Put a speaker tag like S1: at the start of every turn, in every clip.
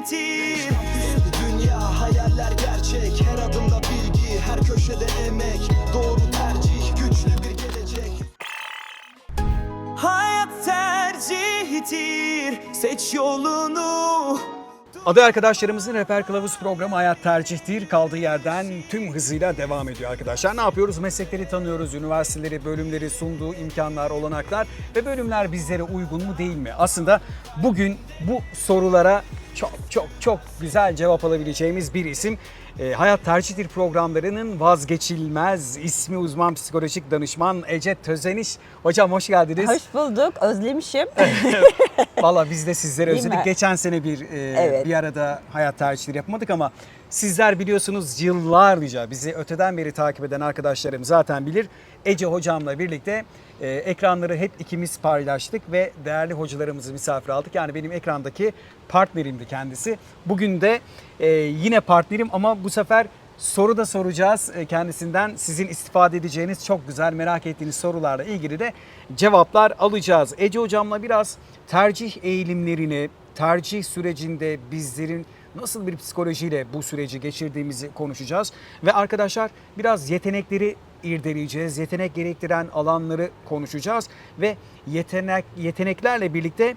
S1: tercihtir
S2: Dünya hayaller gerçek. Her adımda bilgi Her köşede emek. Doğru tercih Güçlü bir gelecek.
S1: Hayat tercihtir Seç yolunu.
S3: Aday arkadaşlarımızın Rehber Kılavuz programı Hayat Tercihtir. Kaldığı yerden tüm hızıyla devam ediyor arkadaşlar. Ne yapıyoruz? Meslekleri tanıyoruz, üniversiteleri, bölümleri sunduğu imkanlar, olanaklar ve bölümler bizlere uygun mu değil mi? Aslında bugün bu sorulara çok çok çok güzel cevap alabileceğimiz bir isim. E, Hayat Tercihtir programlarının vazgeçilmez ismi uzman psikolojik danışman Ece Tözeniş. Hocam hoş geldiniz.
S4: Hoş bulduk. Özlemişim.
S3: Valla biz de sizleri
S4: Değil
S3: özledik.
S4: mi?
S3: Geçen sene bir e,
S4: Evet.
S3: bir arada hayat tercihleri yapmadık ama sizler biliyorsunuz yıllarca bizi öteden beri takip eden arkadaşlarım zaten bilir. Ece hocamla birlikte e, ekranları hep ikimiz paylaştık ve değerli hocalarımızı misafir aldık. Yani benim ekrandaki partnerimdi kendisi. Bugün de e, yine partnerim ama bu sefer soru da soracağız e, kendisinden. Sizin istifade edeceğiniz çok güzel merak ettiğiniz sorularla ilgili de cevaplar alacağız. Ece hocamla biraz tercih eğilimlerini, tercih sürecinde bizlerin nasıl bir psikolojiyle bu süreci geçirdiğimizi konuşacağız. Ve arkadaşlar biraz yetenekleri irdeleyeceğiz. Yetenek gerektiren alanları konuşacağız ve yetenek yeteneklerle birlikte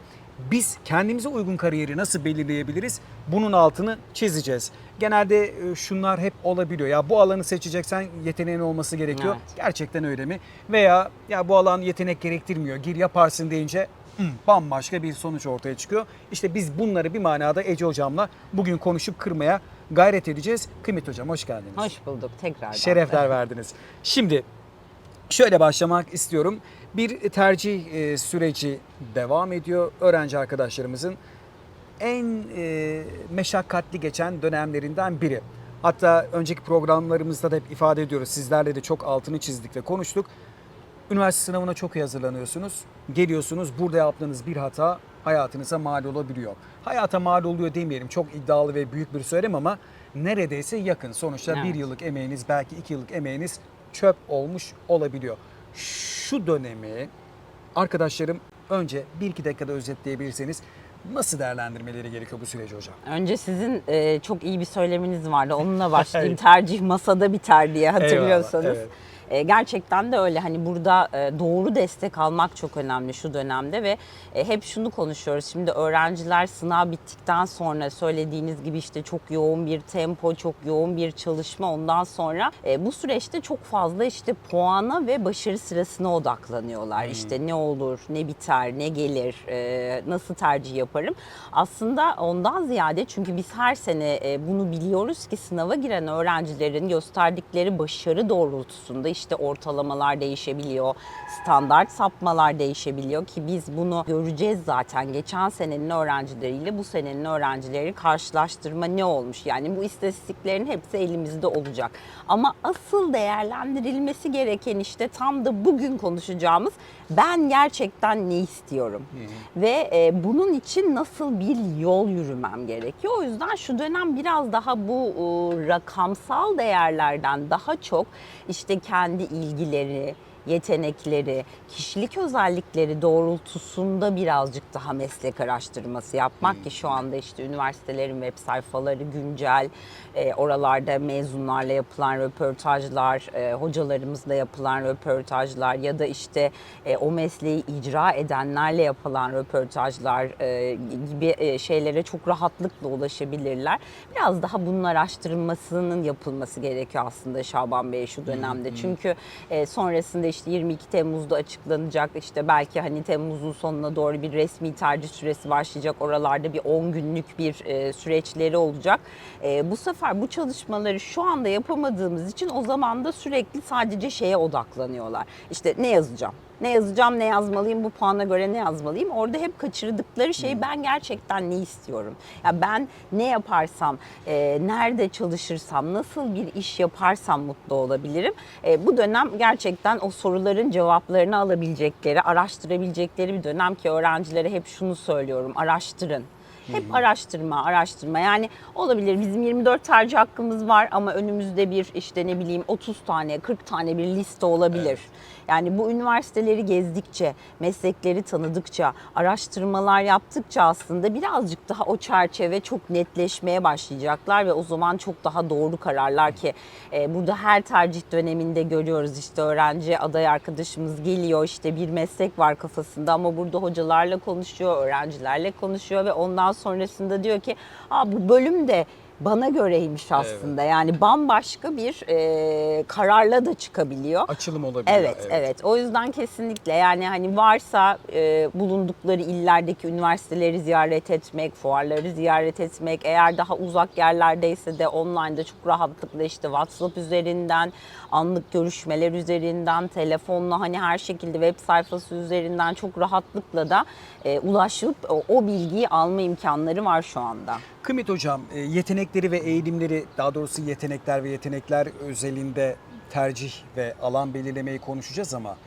S3: biz kendimize uygun kariyeri nasıl belirleyebiliriz? Bunun altını çizeceğiz. Genelde e, şunlar hep olabiliyor. Ya bu alanı seçeceksen yeteneğin olması gerekiyor.
S4: Evet.
S3: Gerçekten öyle mi? Veya ya bu alan yetenek gerektirmiyor. Gir yaparsın deyince "Hı, bambaşka bir sonuç ortaya çıkıyor. İşte biz bunları bir manada Ece hocamla bugün konuşup kırmaya gayret edeceğiz. Kıymet hocam hoş geldiniz.
S4: Hoş bulduk tekrardan.
S3: Şerefler verdiniz. Şimdi şöyle başlamak istiyorum. Bir tercih e, süreci devam ediyor. Öğrenci arkadaşlarımızın en e, meşakkatli geçen dönemlerinden biri. Hatta önceki programlarımızda da hep ifade ediyoruz. Sizlerle de çok altını çizdik ve konuştuk. Üniversite sınavına çok iyi hazırlanıyorsunuz. Geliyorsunuz burada yaptığınız bir hata hayatınıza mal olabiliyor. Hayata mal oluyor demeyelim çok iddialı ve büyük bir söylem ama neredeyse yakın. Sonuçta bir
S4: Evet.
S3: yıllık emeğiniz belki iki yıllık emeğiniz çöp olmuş olabiliyor. Şu dönemi arkadaşlarım önce bir iki dakikada özetleyebilirseniz nasıl değerlendirmeleri gerekiyor bu süreci hocam?
S4: Önce sizin e, çok iyi bir söyleminiz vardı. Onunla başlayayım. Tercih masada biter diye hatırlıyorsanız.
S3: Eyvallah, evet.
S4: E, gerçekten de öyle. Hani burada e, doğru destek almak çok önemli şu dönemde ve e, hep şunu konuşuyoruz. Şimdi öğrenciler sınav bittikten sonra söylediğiniz gibi işte çok yoğun bir tempo, çok yoğun bir çalışma ondan sonra e, bu süreçte çok fazla işte puana ve başarı sırasına odaklanıyorlar. İşte ne olur, ne biter, ne gelir, e, nasıl tercih yaparım. Aslında ondan ziyade çünkü biz her sene e, bunu biliyoruz ki sınava giren öğrencilerin gösterdikleri başarı doğrultusunda işte ortalamalar değişebiliyor, standart sapmalar değişebiliyor ki biz bunu göreceğiz zaten. Geçen senenin öğrencileriyle bu senenin öğrencileri karşılaştırma ne olmuş? Yani bu istatistiklerin hepsi elimizde olacak. Ama asıl değerlendirilmesi gereken işte tam da bugün konuşacağımız ben gerçekten ne istiyorum? Ve e, bunun için nasıl bir yol yürümem gerekiyor? O yüzden şu dönem biraz daha bu e, rakamsal değerlerden daha çok işte kendi ilgileri, yetenekleri, kişilik özellikleri doğrultusunda birazcık daha meslek araştırması yapmak ki şu anda işte üniversitelerin web sayfaları güncel, e, oralarda mezunlarla yapılan röportajlar, e, hocalarımızla yapılan röportajlar ya da işte e, o mesleği icra edenlerle yapılan röportajlar e, gibi e, şeylere çok rahatlıkla ulaşabilirler. Biraz daha bunun araştırılmasının yapılması gerekiyor aslında Şaban Bey şu dönemde. Çünkü e, sonrasında işte 22 Temmuz'da açıklanacak işte belki hani Temmuz'un sonuna doğru bir resmi tercih süresi başlayacak. Oralarda bir 10 günlük bir e, süreçleri olacak. E, bu sefer bu çalışmaları şu anda yapamadığımız için o zaman da sürekli sadece şeye odaklanıyorlar. İşte ne yazacağım? Ne yazacağım, ne yazmalıyım, bu puana göre ne yazmalıyım? Orada hep kaçırdıkları şey ben gerçekten ne istiyorum? Ya ben ne yaparsam, e, nerede çalışırsam, nasıl bir iş yaparsam mutlu olabilirim? E, bu dönem gerçekten o soruların cevaplarını alabilecekleri, araştırabilecekleri bir dönem ki öğrencilere hep şunu söylüyorum, araştırın. Hep araştırma, araştırma. Yani olabilir bizim 24 tercih hakkımız var ama önümüzde bir işte ne bileyim 30 tane, 40 tane bir liste olabilir. Yani bu üniversiteleri gezdikçe, meslekleri tanıdıkça, araştırmalar yaptıkça aslında birazcık daha o çerçeve çok netleşmeye başlayacaklar ve o zaman çok daha doğru kararlar ki e, burada her tercih döneminde görüyoruz işte öğrenci aday arkadaşımız geliyor işte bir meslek var kafasında ama burada hocalarla konuşuyor, öğrencilerle konuşuyor ve ondan sonrasında diyor ki Aa, bu bölüm de bana göreymiş aslında. Yani bambaşka bir e, kararla da çıkabiliyor.
S3: Açılım olabiliyor.
S4: Evet, evet, O yüzden kesinlikle yani hani varsa e, bulundukları illerdeki üniversiteleri ziyaret etmek, fuarları ziyaret etmek, eğer daha uzak yerlerdeyse de online'da çok rahatlıkla işte WhatsApp üzerinden, anlık görüşmeler üzerinden, telefonla hani her şekilde web sayfası üzerinden çok rahatlıkla da e, ulaşıp o, o bilgiyi alma imkanları var şu anda.
S3: Kıymet Hocam, e, yetenekleri ve eğilimleri, daha doğrusu yetenekler ve yetenekler özelinde tercih ve alan belirlemeyi konuşacağız ama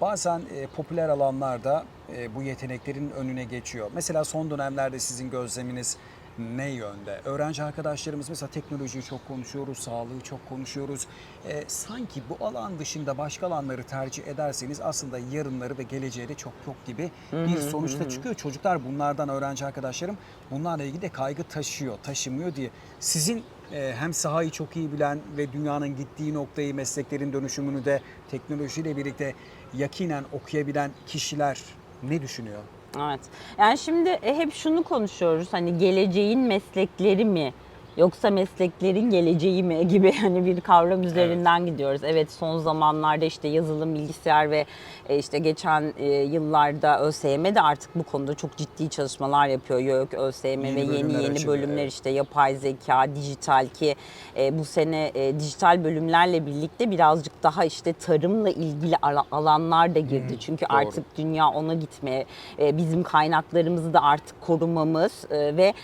S3: bazen e, popüler alanlarda e, bu yeteneklerin önüne geçiyor. Mesela son dönemlerde sizin gözleminiz ne yönde? Öğrenci arkadaşlarımız mesela teknolojiyi çok konuşuyoruz, sağlığı çok konuşuyoruz. E, sanki bu alan dışında başka alanları tercih ederseniz aslında yarınları ve geleceği de çok yok gibi bir sonuçta çıkıyor. Çocuklar bunlardan öğrenci arkadaşlarım bunlarla ilgili de kaygı taşıyor, taşımıyor diye. Sizin e, hem sahayı çok iyi bilen ve dünyanın gittiği noktayı, mesleklerin dönüşümünü de teknolojiyle birlikte yakinen okuyabilen kişiler ne düşünüyor?
S4: Evet. Yani şimdi e, hep şunu konuşuyoruz. Hani geleceğin meslekleri mi yoksa mesleklerin geleceği mi gibi hani bir kavram üzerinden gidiyoruz. Evet son zamanlarda işte yazılım, bilgisayar ve e, işte geçen e, yıllarda ÖSYM de artık bu konuda çok ciddi çalışmalar yapıyor. YÖK, ÖSYM
S3: Yeni
S4: ve yeni yeni bölümler
S3: evet.
S4: işte yapay zeka, dijital ki e, bu sene dijital bölümlerle birlikte birazcık daha işte tarımla ilgili ala- alanlar da girdi. Çünkü
S3: doğru.
S4: artık dünya ona gitmeye, bizim kaynaklarımızı da artık korumamız ve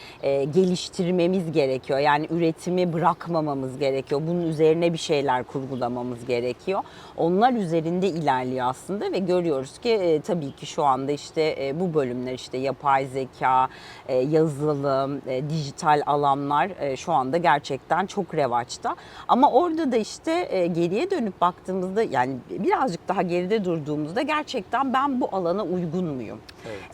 S4: geliştirmemiz gerekiyor. Yani üretimi bırakmamamız gerekiyor. Bunun üzerine bir şeyler kurgulamamız gerekiyor. Onlar üzerinde ilerliyor aslında ve görüyoruz ki e, tabii ki şu anda işte e, bu bölümler işte yapay zeka, e, yazılım, e, dijital alanlar e, şu anda gerçekten çok revaçta. Ama orada da işte e, geriye dönüp baktığımızda yani birazcık daha geride durduğumuzda gerçekten ben bu alana uygun muyum?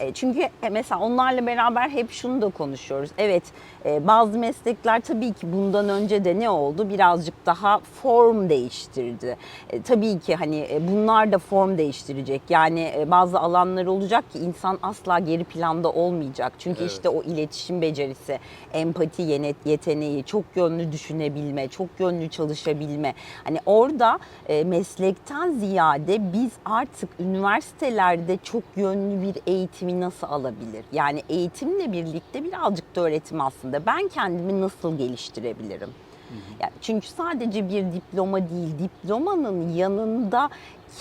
S4: E, Çünkü e, mesela onlarla beraber hep şunu da konuşuyoruz. Evet bazı meslekler tabii ki bundan önce de ne oldu? Birazcık daha form değiştirdi. E, Tabii ki hani e, bunlar da form değiştirecek. Yani e, bazı alanlar olacak ki insan asla geri planda olmayacak. Çünkü işte o iletişim becerisi, empati yeteneği, çok yönlü düşünebilme, çok yönlü çalışabilme. Hani orada meslekten ziyade biz artık üniversitelerde çok yönlü bir eğitimi nasıl alabilir? Yani eğitimle birlikte birazcık da öğretim aslında. Ben kendimi nasıl geliştirebilirim? Yani çünkü sadece bir diploma değil, diplomanın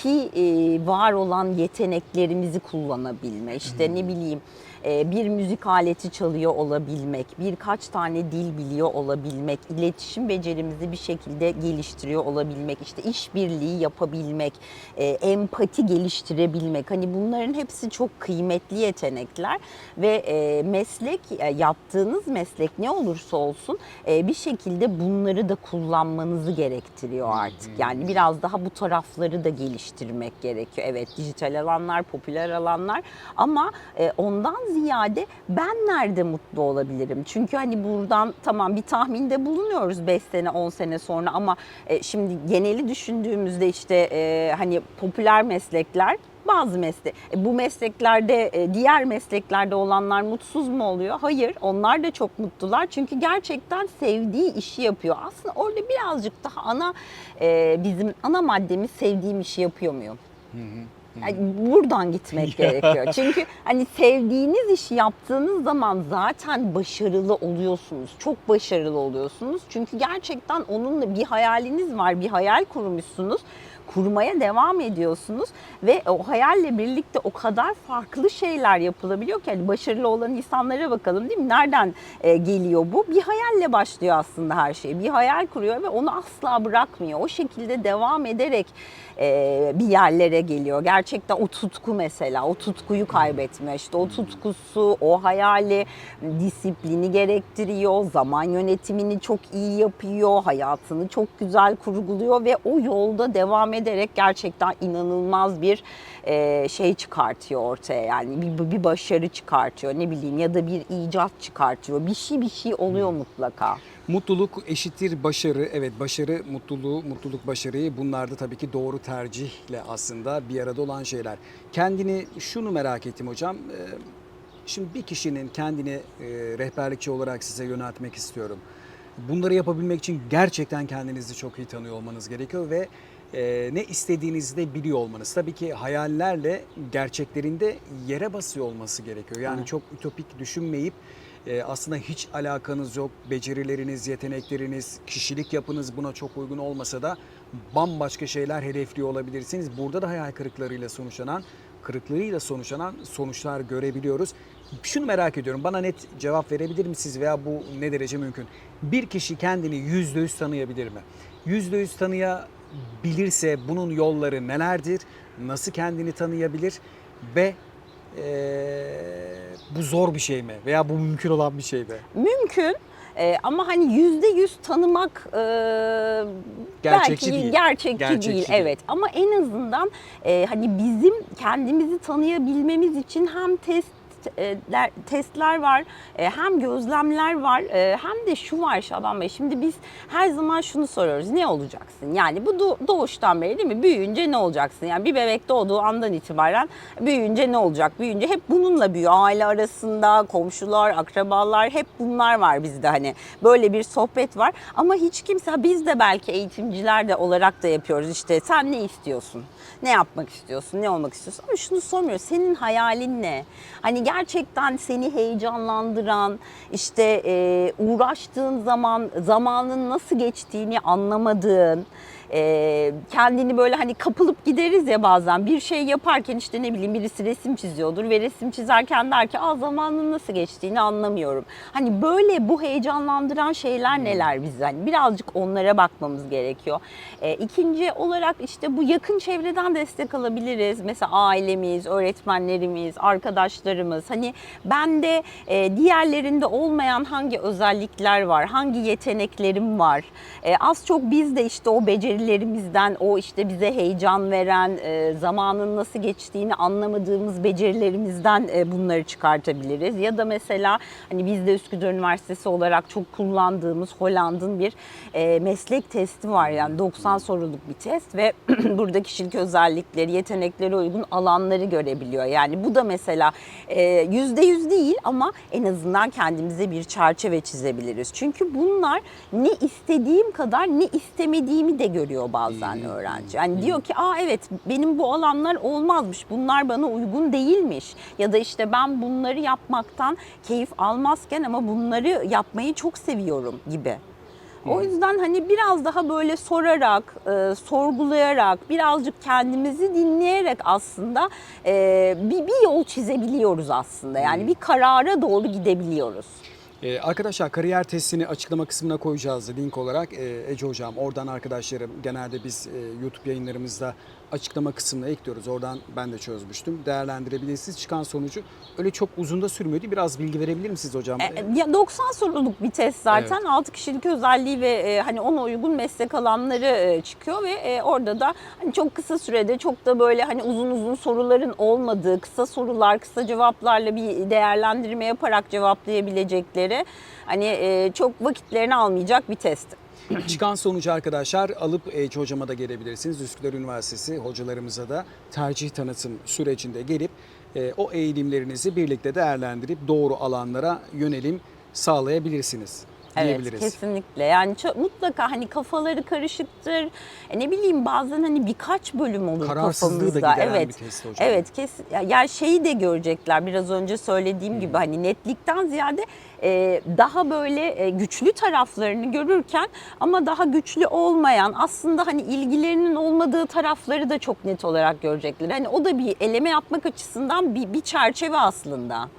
S4: yanındaki e, var olan yeteneklerimizi kullanabilme. İşte ne bileyim e, bir müzik aleti çalıyor olabilmek, birkaç tane dil biliyor olabilmek, iletişim becerimizi bir şekilde geliştiriyor olabilmek, işte işbirliği yapabilmek, e, empati geliştirebilmek. Hani bunların hepsi çok kıymetli yetenekler ve e, meslek e, yaptığınız meslek ne olursa olsun e, bir şekilde bunları da kullanmanızı gerektiriyor artık. Yani biraz daha bu tarafları da geliştirmek gerekiyor. Evet dijital alanlar, popüler alanlar ama e, ondan ziyade ben nerede mutlu olabilirim? Çünkü hani buradan tamam bir tahminde bulunuyoruz 5 sene 10 sene sonra ama e, şimdi geneli düşündüğümüzde işte e, hani popüler meslekler bazı meslek e, bu mesleklerde e, diğer mesleklerde olanlar mutsuz mu oluyor? Hayır, onlar da çok mutlular çünkü gerçekten sevdiği işi yapıyor. Aslında orada birazcık daha ana e, bizim ana maddemiz sevdiğim işi yapıyor muyum? Yani buradan gitmek gerekiyor. Çünkü hani sevdiğiniz işi yaptığınız zaman zaten başarılı oluyorsunuz. Çok başarılı oluyorsunuz. Çünkü gerçekten onunla bir hayaliniz var, bir hayal kurmuşsunuz. Kurmaya devam ediyorsunuz ve o hayalle birlikte o kadar farklı şeyler yapılabiliyor ki hani başarılı olan insanlara bakalım değil mi? Nereden e, geliyor bu? Bir hayalle başlıyor aslında her şey. Bir hayal kuruyor ve onu asla bırakmıyor. O şekilde devam ederek e, bir yerlere geliyor. Gerçekten o tutku mesela, o tutkuyu kaybetmiyor. İşte o tutkusu, o hayali disiplini gerektiriyor, zaman yönetimini çok iyi yapıyor, hayatını çok güzel kurguluyor ve o yolda devam ederek gerçekten inanılmaz bir e, şey çıkartıyor ortaya yani bir, bir başarı çıkartıyor ne bileyim ya da bir icat çıkartıyor bir şey bir şey oluyor mutlaka.
S3: Mutluluk eşittir başarı. Evet başarı mutluluğu, mutluluk başarıyı bunlar da tabii ki doğru tercihle aslında bir arada olan şeyler. Kendini şunu merak ettim hocam. Ee, Şimdi bir kişinin kendini e, rehberlikçi olarak size yöneltmek istiyorum. Bunları yapabilmek için gerçekten kendinizi çok iyi tanıyor olmanız gerekiyor ve e, ne istediğinizi de biliyor olmanız. Tabii ki hayallerle gerçeklerinde yere basıyor olması gerekiyor. Yani çok ütopik düşünmeyip e, aslında hiç alakanız yok. Becerileriniz, yetenekleriniz, kişilik yapınız buna çok uygun olmasa da bambaşka şeyler hedefliyor olabilirsiniz. Burada da hayal kırıklarıyla sonuçlanan, kırıklığıyla sonuçlanan sonuçlar görebiliyoruz. Şunu merak ediyorum. Bana net cevap verebilir misiniz veya bu ne derece mümkün? Bir kişi kendini yüzde yüz tanıyabilir mi? Yüzde yüz tanıyabilirse bunun yolları nelerdir? Nasıl kendini tanıyabilir? Ve eee, bu zor bir şey mi? Veya bu mümkün olan bir şey mi?
S4: Mümkün e, ama hani yüzde yüz tanımak e,
S3: Gerçekçi
S4: belki
S3: değil.
S4: gerçekçi,
S3: Gerçekçi
S4: değil.
S3: değil.
S4: Evet ama en azından e, hani bizim kendimizi tanıyabilmemiz için hem test e, ler- testler var, e, hem gözlemler var, e, hem de şu var Şaban Bey. Şimdi biz her zaman şunu soruyoruz. Ne olacaksın? Yani bu doğ- doğuştan beri değil mi? Büyüyünce ne olacaksın? Yani bir bebek doğduğu andan itibaren büyüyünce ne olacak? Büyüyünce hep bununla büyüyor. Aile arasında, komşular, akrabalar hep bunlar var bizde hani. Böyle bir sohbet var. Ama hiç kimse biz de belki eğitimciler de olarak da yapıyoruz. İşte sen ne istiyorsun? Ne yapmak istiyorsun? Ne olmak istiyorsun? Ama şunu sormuyoruz. Senin hayalin ne? Hani gerçekten seni heyecanlandıran, işte e, uğraştığın zaman zamanın nasıl geçtiğini anlamadığın, e, kendini böyle hani kapılıp gideriz ya bazen bir şey yaparken işte ne bileyim birisi resim çiziyordur ve resim çizerken der ki Aa, zamanın nasıl geçtiğini anlamıyorum. Hani böyle bu heyecanlandıran şeyler neler bizi hani birazcık onlara bakmamız gerekiyor. E, ikinci olarak işte bu yakın çevreden destek alabiliriz. Mesela ailemiz, öğretmenlerimiz, arkadaşlarımız. Hani bende e, diğerlerinde olmayan hangi özellikler var, hangi yeteneklerim var. E, az çok biz de işte o becerilerimizden, o işte bize heyecan veren, e, zamanın nasıl geçtiğini anlamadığımız becerilerimizden e, bunları çıkartabiliriz. Ya da mesela hani biz de Üsküdar Üniversitesi olarak çok kullandığımız Holland'ın bir e, meslek testi var. Yani 90 soruluk bir test ve burada kişilik özellikleri, yeteneklere uygun alanları görebiliyor. Yani bu da mesela e, yüzde yüz değil ama en azından kendimize bir çerçeve çizebiliriz. Çünkü bunlar ne istediğim kadar ne istemediğimi de görüyor bazen öğrenci. Yani diyor ki aa evet benim bu alanlar olmazmış, bunlar bana uygun değilmiş. Ya da işte ben bunları yapmaktan keyif almazken ama bunları yapmayı çok seviyorum gibi. O yüzden hani biraz daha böyle sorarak, e, sorgulayarak, birazcık kendimizi dinleyerek aslında e, bir, bir yol çizebiliyoruz aslında. Yani bir karara doğru gidebiliyoruz.
S3: Ee, arkadaşlar kariyer testini açıklama kısmına koyacağız link olarak. Ee, Ece Hocam oradan arkadaşlarım genelde biz e, YouTube yayınlarımızda açıklama kısmına ekliyoruz. Oradan ben de çözmüştüm. Değerlendirebilirsiniz. Çıkan sonucu öyle çok uzun da sürmüyordu. Biraz bilgi verebilir misiniz hocam?
S4: E, Ya 90 soruluk bir test zaten. 6 kişilik özelliği ve e, hani ona uygun meslek alanları e, çıkıyor ve e, orada da hani çok kısa sürede çok da böyle hani uzun uzun soruların olmadığı, kısa sorular, kısa cevaplarla bir değerlendirme yaparak cevaplayabilecekleri hani e, çok vakitlerini almayacak bir test.
S3: Çıkan sonucu arkadaşlar alıp Ece Hocama da gelebilirsiniz. Üsküdar Üniversitesi hocalarımıza da tercih tanıtım sürecinde gelip e, o eğilimlerinizi birlikte değerlendirip doğru alanlara yönelim sağlayabilirsiniz.
S4: Evet kesinlikle yani çok, mutlaka hani kafaları karışıktır E, ne bileyim bazen hani birkaç bölüm olur
S3: Kararsızlığı da
S4: kafamızda
S3: gideren
S4: evet
S3: bir test hocam.
S4: evet kesin ya- yani şeyi de görecekler biraz önce söylediğim gibi hani netlikten ziyade e, daha böyle e, güçlü taraflarını görürken ama daha güçlü olmayan aslında hani ilgilerinin olmadığı tarafları da çok net olarak görecekler hani o da bir eleme yapmak açısından bir, bir çerçeve aslında.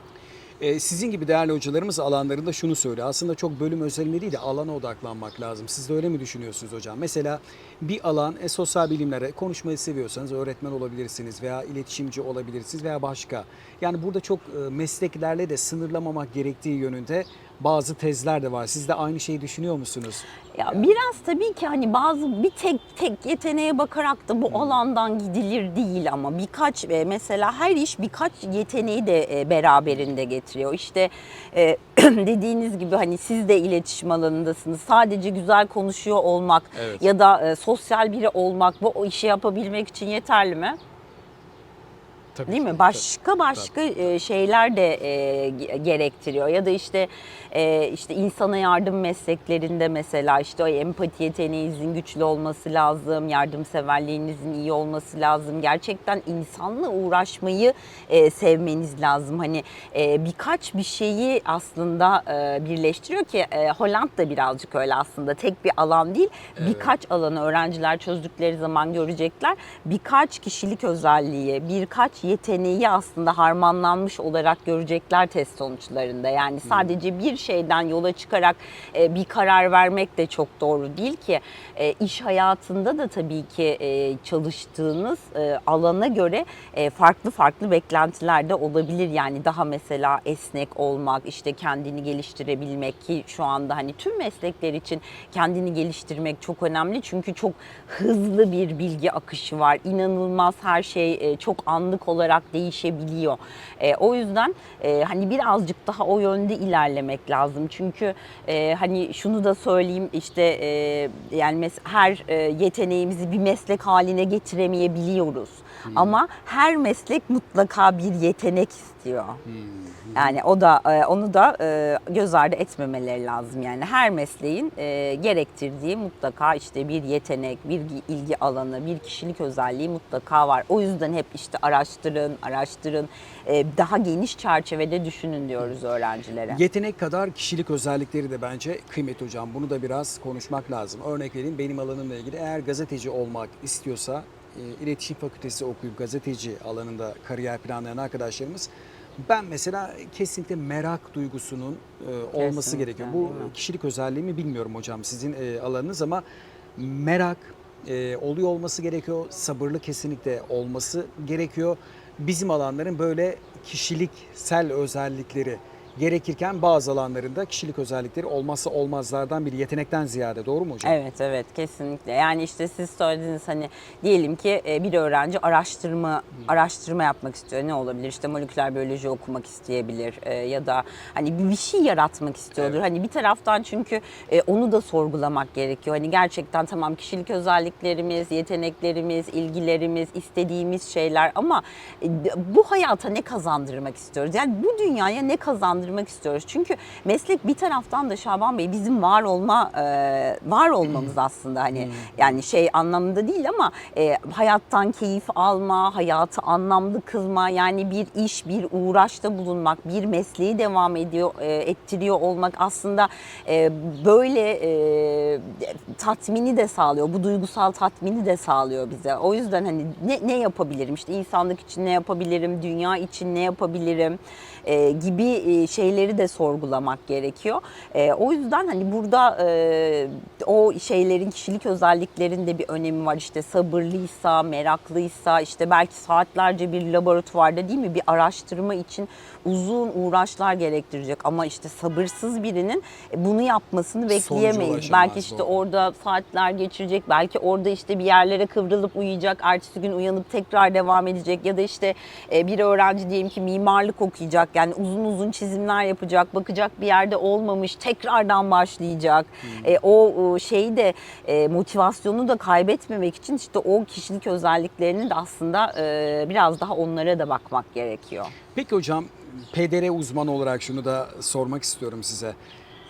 S3: Ee, sizin gibi değerli hocalarımız alanlarında şunu söylüyor. Aslında çok bölüm özelinde değil de alana odaklanmak lazım. Siz de öyle mi düşünüyorsunuz hocam? Mesela bir alan e, sosyal bilimlere konuşmayı seviyorsanız öğretmen olabilirsiniz veya iletişimci olabilirsiniz veya başka. Yani burada çok e, mesleklerle de sınırlamamak gerektiği yönünde bazı tezler de var. Siz de aynı şeyi düşünüyor musunuz?
S4: Ya biraz tabii ki hani bazı bir tek tek yeteneğe bakarak da bu alandan gidilir değil ama birkaç e, mesela her iş birkaç yeteneği de e, beraberinde getiriyor. İşte e, dediğiniz gibi hani siz de iletişim alanındasınız. Sadece güzel konuşuyor olmak
S3: Evet.
S4: ya da sosyal biri olmak bu işi yapabilmek için yeterli mi?
S3: Tabii
S4: Değil
S3: ki,
S4: mi? Başka başka e, şeyler de e, ge- gerektiriyor ya da işte e, işte insana yardım mesleklerinde mesela işte o empati yeteneğinizin güçlü olması lazım, yardımseverliğinizin iyi olması lazım. Gerçekten insanla uğraşmayı e, sevmeniz lazım. Hani e, birkaç bir şeyi aslında e, birleştiriyor ki e, Hollanda da birazcık öyle aslında tek bir alan değil. Birkaç alanı öğrenciler çözdükleri zaman görecekler. Birkaç kişilik özelliği, birkaç yeteneği aslında harmanlanmış olarak görecekler test sonuçlarında. Yani sadece bir şeyden yola çıkarak e, bir karar vermek de çok doğru değil ki. E, iş hayatında da tabii ki e, çalıştığınız alana göre farklı farklı beklentiler de olabilir. Yani daha mesela esnek olmak, işte kendini geliştirebilmek ki şu anda hani tüm meslekler için kendini geliştirmek çok önemli. Çünkü çok hızlı bir bilgi akışı var. İnanılmaz her şey çok anlık olarak değişebiliyor. O yüzden hani birazcık daha o yönde ilerlemek lazım. Çünkü e, hani şunu da söyleyeyim işte e, yani her e, yeteneğimizi bir meslek haline getiremeyebiliyoruz. Ama her meslek mutlaka bir yetenek istiyor. Yani o da e, onu da e, göz ardı etmemeleri lazım. Yani her mesleğin e, gerektirdiği mutlaka işte bir yetenek, bir ilgi alanı, bir kişilik özelliği mutlaka var. O yüzden hep işte araştırın, araştırın, e, daha geniş çerçevede düşünün diyoruz öğrencilere.
S3: Yetenek kadar kişilik özellikleri de bence kıymetli hocam. Bunu da biraz konuşmak lazım. Örnek vereyim benim alanımla ilgili eğer gazeteci olmak istiyorsa e, iletişim fakültesi okuyup gazeteci alanında kariyer planlayan arkadaşlarımız ben mesela kesinlikle merak duygusunun e, olması
S4: Kesinlikle,
S3: gerekiyor.
S4: değil
S3: Bu
S4: mi?
S3: kişilik özelliği mi bilmiyorum hocam sizin e, alanınız ama merak e, oluyor olması gerekiyor. Sabırlı kesinlikle olması gerekiyor. Bizim alanların böyle kişiliksel özellikleri gerekirken bazı alanlarında kişilik özellikleri olmazsa olmazlardan bir yetenekten ziyade doğru mu hocam?
S4: Evet evet kesinlikle. Yani işte siz söylediğiniz hani diyelim ki e, bir öğrenci araştırma araştırma yapmak istiyor. Ne olabilir? İşte moleküler biyoloji okumak isteyebilir e, ya da hani bir- şey yaratmak istiyordur.
S3: Evet.
S4: Hani bir taraftan çünkü e, onu da sorgulamak gerekiyor. Hani gerçekten tamam kişilik özelliklerimiz, yeteneklerimiz, ilgilerimiz, istediğimiz şeyler ama bu hayata ne kazandırmak istiyoruz? Yani bu dünyaya ne kazandırmak istiyoruz? Çünkü meslek bir taraftan da Şaban Bey bizim var olma e, var olmamız aslında hani yani şey anlamında değil ama e, hayattan keyif alma, hayatı anlamlı kılma yani bir iş, bir uğraşta bulunmak, bir mesleği devam ediyor e, ettiriyor olmak aslında e, böyle e, tatmini de sağlıyor. Bu duygusal tatmini de sağlıyor bize. O yüzden hani ne, ne yapabilirim? İşte insanlık için ne yapabilirim? Dünya için ne yapabilirim? E, gibi e, şeyleri de sorgulamak gerekiyor. E, o yüzden hani burada e, o şeylerin kişilik özelliklerinde bir önemi var. İşte sabırlıysa, meraklıysa, işte belki saatlerce bir laboratuvarda değil mi bir araştırma için uzun uğraşlar gerektirecek. Ama işte sabırsız birinin e, bunu yapmasını bekleyemeyiz. Belki işte
S3: doğru.
S4: orada saatler geçirecek. Belki orada işte bir yerlere kıvrılıp uyuyacak. Ertesi gün uyanıp tekrar devam edecek. Ya da işte e, bir öğrenci diyelim ki mimarlık okuyacak. Yani uzun uzun çizimler yapacak. Bakacak bir yerde olmamış. Tekrardan başlayacak. E, o o şeyi de e, motivasyonu da kaybetmemek için işte o kişilik özelliklerini de aslında e, biraz daha onlara da bakmak gerekiyor.
S3: Peki hocam PDR uzmanı olarak şunu da sormak istiyorum size.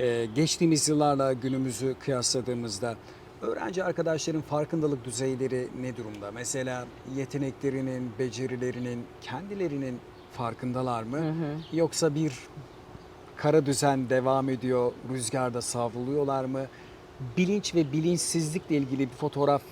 S3: Ee, geçtiğimiz yıllarla günümüzü kıyasladığımızda öğrenci arkadaşların farkındalık düzeyleri ne durumda? Mesela yeteneklerinin, becerilerinin, kendilerinin farkındalar mı? Yoksa bir kara düzen devam ediyor, rüzgarda savruluyorlar mı? Bilinç ve bilinçsizlikle ilgili bir fotoğraf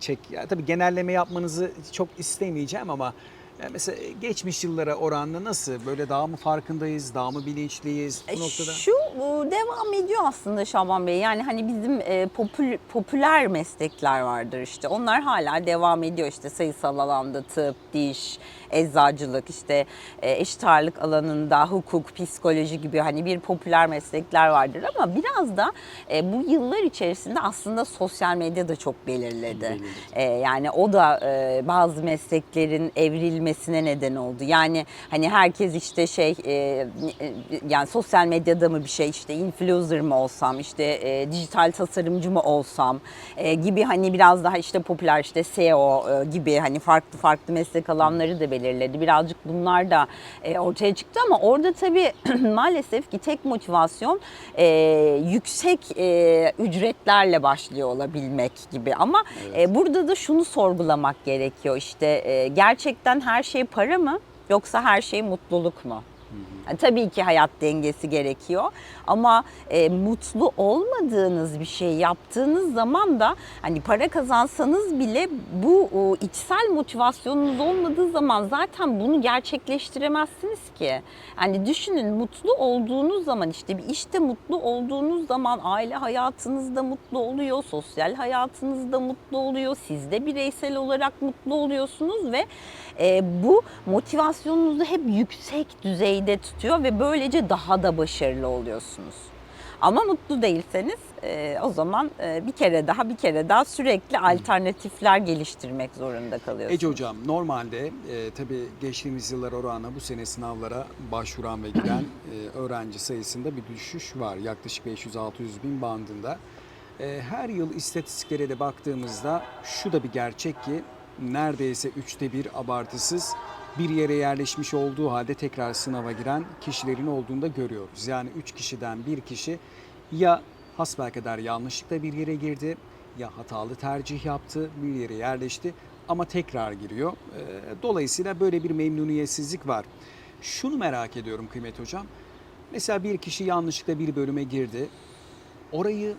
S3: çek. Ya tabii genelleme yapmanızı çok istemeyeceğim ama Yani mesela geçmiş yıllara oranla nasıl? Böyle daha mı farkındayız, daha mı bilinçliyiz bu
S4: E,
S3: noktada?
S4: Şu devam ediyor aslında Şaban Bey. Yani hani bizim e, popül- popüler meslekler vardır işte. Onlar hala devam ediyor işte sayısal alanda tıp, diş, eczacılık, işte e, eşit ağırlık alanında hukuk, psikoloji gibi hani bir popüler meslekler vardır ama biraz da e, bu yıllar içerisinde aslında sosyal medya da çok belirledi. E, yani o da e, bazı mesleklerin evrilmesine neden oldu. Yani hani herkes işte şey e, e, yani sosyal medyada mı bir şey işte influencer mı olsam işte e, dijital tasarımcı mı olsam e, gibi hani biraz daha işte popüler işte SEO e, gibi hani farklı farklı meslek alanları da belirledi. Birazcık bunlar da e, ortaya çıktı ama orada tabii maalesef ki tek motivasyon e, yüksek e, ücretlerle başlıyor olabilmek gibi ama e, burada da şunu sorgulamak gerekiyor işte e, gerçekten her şey para mı yoksa her şey mutluluk mu? Tabii ki hayat dengesi gerekiyor ama e, mutlu olmadığınız bir şey yaptığınız zaman da hani para kazansanız bile bu o, içsel motivasyonunuz olmadığı zaman zaten bunu gerçekleştiremezsiniz ki. Yani düşünün mutlu olduğunuz zaman işte bir işte mutlu olduğunuz zaman aile hayatınızda mutlu oluyor, sosyal hayatınızda mutlu oluyor, siz de bireysel olarak mutlu oluyorsunuz ve e, bu motivasyonunuzu hep yüksek düzeyde tutuyor ve böylece daha da başarılı oluyorsunuz. Ama mutlu değilseniz e, o zaman e, bir kere daha bir kere daha sürekli alternatifler geliştirmek zorunda kalıyorsunuz.
S3: Ece Hocam normalde e, tabii geçtiğimiz yıllar oranla bu sene sınavlara başvuran ve giren e, öğrenci sayısında bir düşüş var. Yaklaşık 500-600 bin bandında. E, her yıl istatistiklere de baktığımızda şu da bir gerçek ki neredeyse üçte bir abartısız bir yere yerleşmiş olduğu halde tekrar sınava giren kişilerin olduğunu da görüyoruz. Yani üç kişiden bir kişi ya hasbelkader yanlışlıkla bir yere girdi ya hatalı tercih yaptı, bir yere yerleşti ama tekrar giriyor. Ee, Dolayısıyla böyle bir memnuniyetsizlik var. Şunu merak ediyorum kıymet hocam. Mesela bir kişi yanlışlıkla bir bölüme girdi. Orayı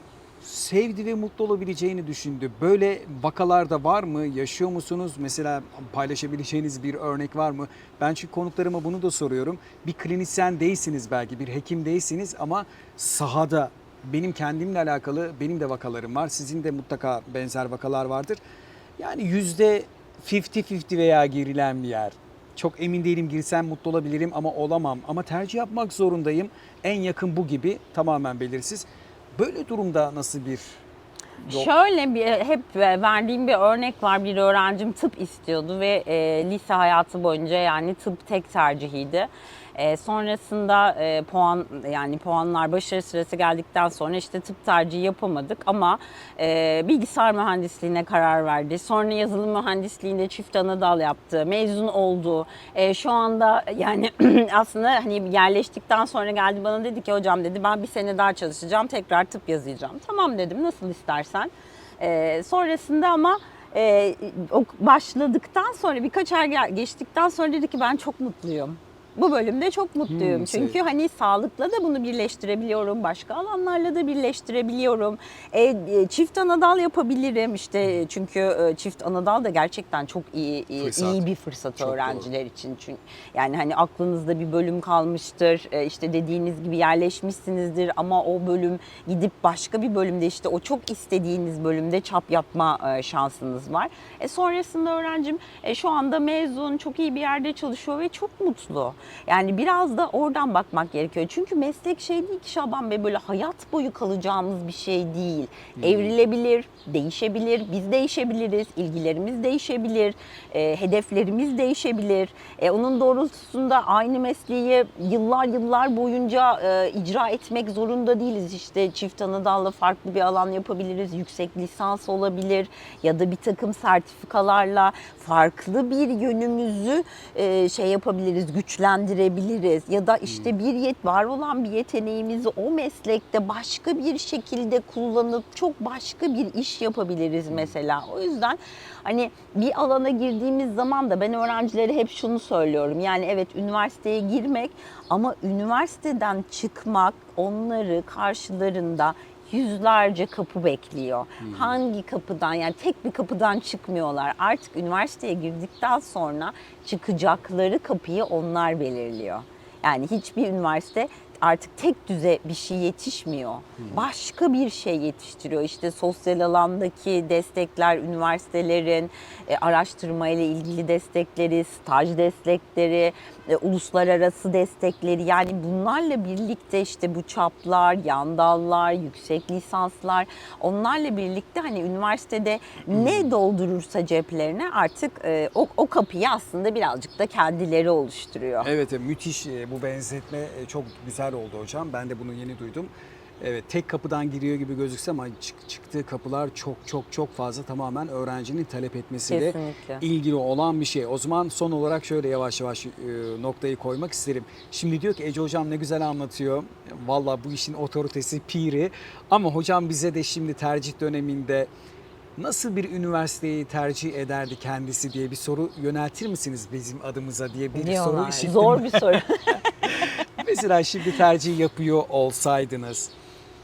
S3: sevdi ve mutlu olabileceğini düşündü. Böyle vakalar da var mı? Yaşıyor musunuz? Mesela paylaşabileceğiniz bir örnek var mı? Ben çünkü konuklarıma bunu da soruyorum. Bir klinisyen değilsiniz belki, bir hekim değilsiniz ama sahada benim kendimle alakalı benim de vakalarım var. Sizin de mutlaka benzer vakalar vardır. Yani yüzde 50-50 veya girilen bir yer. Çok emin değilim girsem mutlu olabilirim ama olamam. Ama tercih yapmak zorundayım. En yakın bu gibi tamamen belirsiz. Böyle durumda nasıl bir yol?
S4: Şöyle bir hep verdiğim bir örnek var. Bir öğrencim tıp istiyordu ve e, lise hayatı boyunca yani tıp tek tercihiydi. E, sonrasında e, puan yani puanlar başarı sırası geldikten sonra işte tıp tercihi yapamadık ama e, bilgisayar mühendisliğine karar verdi. Sonra yazılım mühendisliğinde çift ana dal yaptı. Mezun oldu. E, şu anda yani aslında hani yerleştikten sonra geldi bana dedi ki hocam dedi ben bir sene daha çalışacağım tekrar tıp yazacağım. Tamam dedim nasıl istersen. E, sonrasında ama e, başladıktan sonra birkaç ay geçtikten sonra dedi ki ben çok mutluyum. Bu bölümde çok mutluyum.
S3: Hmm,
S4: Çünkü
S3: şey-
S4: hani sağlıkla da bunu birleştirebiliyorum. Başka alanlarla da birleştirebiliyorum. E, e, çift anadal yapabilirim. İşte çünkü e, çift anadal da gerçekten çok iyi iyi,
S3: Fırsat.
S4: iyi bir fırsat
S3: Çok
S4: öğrenciler için. Çünkü yani hani aklınızda bir bölüm kalmıştır. E, işte dediğiniz gibi yerleşmişsinizdir ama o bölüm gidip başka bir bölümde işte o çok istediğiniz bölümde çap yapma e, şansınız var. E, sonrasında öğrencim e, şu anda mezun, çok iyi bir yerde çalışıyor ve çok mutlu. Yani biraz da oradan bakmak gerekiyor. Çünkü meslek şey değil ki Şaban Bey böyle hayat boyu kalacağımız bir şey değil. Evrilebilir, değişebilir, biz değişebiliriz, ilgilerimiz değişebilir, e, hedeflerimiz değişebilir. E, onun doğrultusunda aynı mesleği yıllar yıllar boyunca e, icra etmek zorunda değiliz. İşte çift anadalla farklı bir alan yapabiliriz, yüksek lisans olabilir ya da bir takım sertifikalarla farklı bir yönümüzü e, şey yapabiliriz, güçlendirebiliriz ya da işte bir yet var olan bir yeteneğimizi o meslekte başka bir şekilde kullanıp çok başka bir iş yapabiliriz mesela. O yüzden hani bir alana girdiğimiz zaman da ben öğrencilere hep şunu söylüyorum. Yani evet üniversiteye girmek ama üniversiteden çıkmak onları karşılarında yüzlerce kapı bekliyor. Hangi kapıdan yani tek bir kapıdan çıkmıyorlar. Artık üniversiteye girdikten sonra çıkacakları kapıyı onlar belirliyor. Yani hiçbir üniversite artık tek düze bir şey yetişmiyor. Başka bir şey yetiştiriyor. İşte sosyal alandaki destekler, üniversitelerin e, araştırma ile ilgili destekleri, staj destekleri, e, uluslararası destekleri yani bunlarla birlikte işte bu çaplar, yan dallar, yüksek lisanslar onlarla birlikte hani üniversitede ne doldurursa ceplerine artık e, o, o kapıyı aslında birazcık da kendileri oluşturuyor.
S3: Evet müthiş bu benzetme çok güzel oldu hocam. Ben de bunu yeni duydum. Evet tek kapıdan giriyor gibi gözükse ama çık- çıktığı kapılar çok çok çok fazla tamamen öğrencinin talep etmesiyle
S4: Kesinlikle.
S3: ilgili olan bir şey. O zaman son olarak şöyle yavaş yavaş e, noktayı koymak isterim. Şimdi diyor ki Ece hocam ne güzel anlatıyor. Valla bu işin otoritesi piri. Ama hocam bize de şimdi tercih döneminde nasıl bir üniversiteyi tercih ederdi kendisi diye bir soru yöneltir misiniz bizim adımıza diye bir soru
S4: Diyorlar.
S3: işittim.
S4: Zor bir soru.
S3: Mesela şimdi tercih yapıyor olsaydınız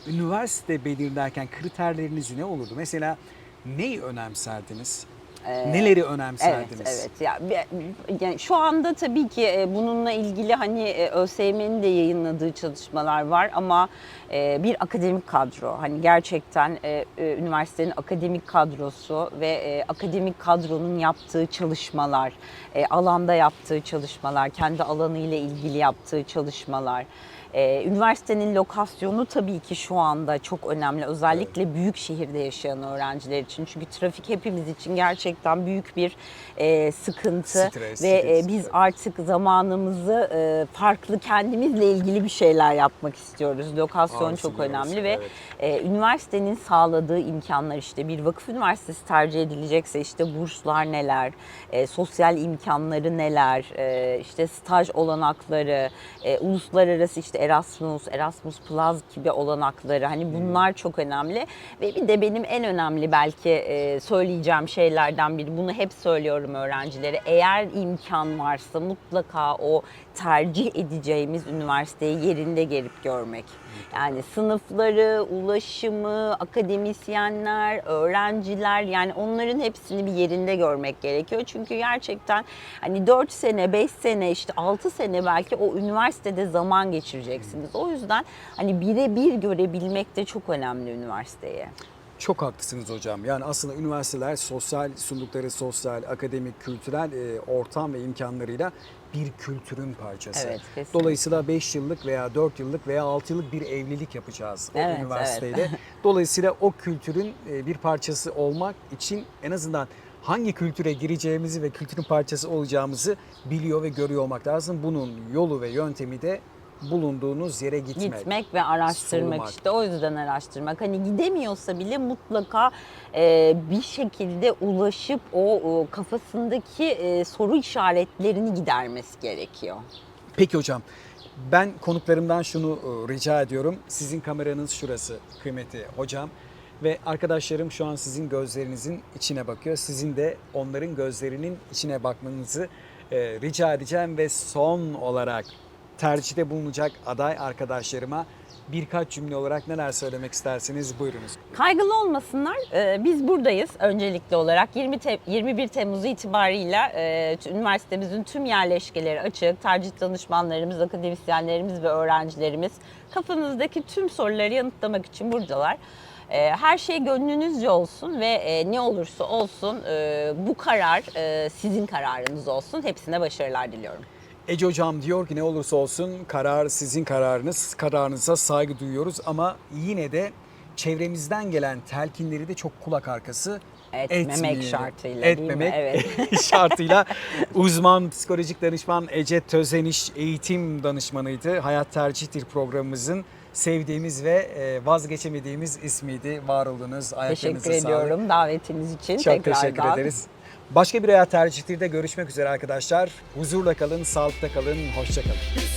S3: üniversite belirlerken kriterleriniz ne olurdu? Mesela neyi önemserdiniz? Neleri
S4: Evet,
S3: önemserdiniz?
S4: evet. Ya, bir- yani şu anda tabii ki e, bununla ilgili hani e, ÖSYM'nin de yayınladığı çalışmalar var ama e, bir akademik kadro hani gerçekten üniversitenin akademik kadrosu ve akademik kadronun yaptığı çalışmalar, alanda yaptığı çalışmalar, kendi alanı ile ilgili yaptığı çalışmalar. Ee, üniversitenin lokasyonu tabii ki şu anda çok önemli. Özellikle büyük şehirde yaşayan öğrenciler için. Çünkü trafik hepimiz için gerçekten büyük bir e, sıkıntı.
S3: Stres,
S4: Ve e,
S3: stres,
S4: biz
S3: evet.
S4: artık zamanımızı e, farklı kendimizle ilgili bir şeyler yapmak istiyoruz. Lokasyon çok
S3: Arzuluyoruz,
S4: önemli ve
S3: evet.
S4: e, üniversitenin sağladığı imkanlar işte bir vakıf üniversitesi tercih edilecekse işte burslar neler, e, sosyal imkanları neler, e, işte staj olanakları, e, uluslararası işte Erasmus, Erasmus Plus gibi olanakları. Hani bunlar çok önemli. Ve bir de benim en önemli belki e, söyleyeceğim şeylerden biri. Bunu hep söylüyorum öğrencilere. Eğer imkan varsa mutlaka o tercih edeceğimiz üniversiteyi yerinde gelip görmek. Yani sınıfları, ulaşımı, akademisyenler, öğrenciler yani onların hepsini bir yerinde görmek gerekiyor. Çünkü gerçekten hani 4 sene, 5 sene işte 6 sene belki o üniversitede zaman geçireceksiniz. O yüzden hani birebir görebilmek de çok önemli üniversiteye.
S3: Çok haklısınız hocam. Yani aslında üniversiteler sosyal sundukları sosyal, akademik, kültürel e, ortam ve imkanlarıyla bir kültürün parçası.
S4: Evet, kesinlikle.
S3: Dolayısıyla 5 yıllık veya 4 yıllık veya 6 yıllık bir evlilik yapacağız o
S4: Evet,
S3: üniversiteyle. Dolayısıyla o kültürün e, bir parçası olmak için en azından hangi kültüre gireceğimizi ve kültürün parçası olacağımızı biliyor ve görüyor olmak lazım. Bunun yolu ve yöntemi de bulunduğunuz yere gitmek.
S4: Gitmek ve araştırmak
S3: sormak.
S4: işte o yüzden araştırmak. Hani gidemiyorsa bile mutlaka e, bir şekilde ulaşıp o, o kafasındaki e, soru işaretlerini gidermesi gerekiyor.
S3: Peki hocam. Ben konuklarımdan şunu e, rica ediyorum. Sizin kameranız şurası kıymeti hocam. Ve arkadaşlarım şu an sizin gözlerinizin içine bakıyor. Sizin de onların gözlerinin içine bakmanızı e, rica edeceğim. Ve son olarak tercihte bulunacak aday arkadaşlarıma birkaç cümle olarak neler söylemek isterseniz buyurunuz.
S4: Kaygılı olmasınlar. Ee, Biz buradayız öncelikli olarak. 20 Te- 21 Temmuz itibarıyla e, üniversitemizin tüm yerleşkeleri açık. Tercih danışmanlarımız, akademisyenlerimiz ve öğrencilerimiz kafanızdaki tüm soruları yanıtlamak için buradalar. Ee, Her şey gönlünüzce olsun ve e, ne olursa olsun e, bu karar sizin kararınız olsun. Hepsine başarılar diliyorum.
S3: Ece Hocam diyor ki ne olursa olsun karar sizin kararınız. Kararınıza saygı duyuyoruz ama yine de çevremizden gelen telkinleri de çok kulak arkası
S4: Etmemek
S3: etmeyelim.
S4: şartıyla değil mi?
S3: Etmemek
S4: Evet.
S3: şartıyla uzman psikolojik danışman Ece Tözeniş eğitim danışmanıydı. Hayat Tercihtir programımızın sevdiğimiz ve e, vazgeçemediğimiz ismiydi. Var oldunuz. Ayaklarınıza
S4: Teşekkür
S3: sağlık.
S4: ediyorum davetiniz için.
S3: Çok teşekkür ederiz. Başka bir hayat tercihtirde görüşmek üzere arkadaşlar. Huzurla kalın, sağlıkta kalın, hoşça kalın.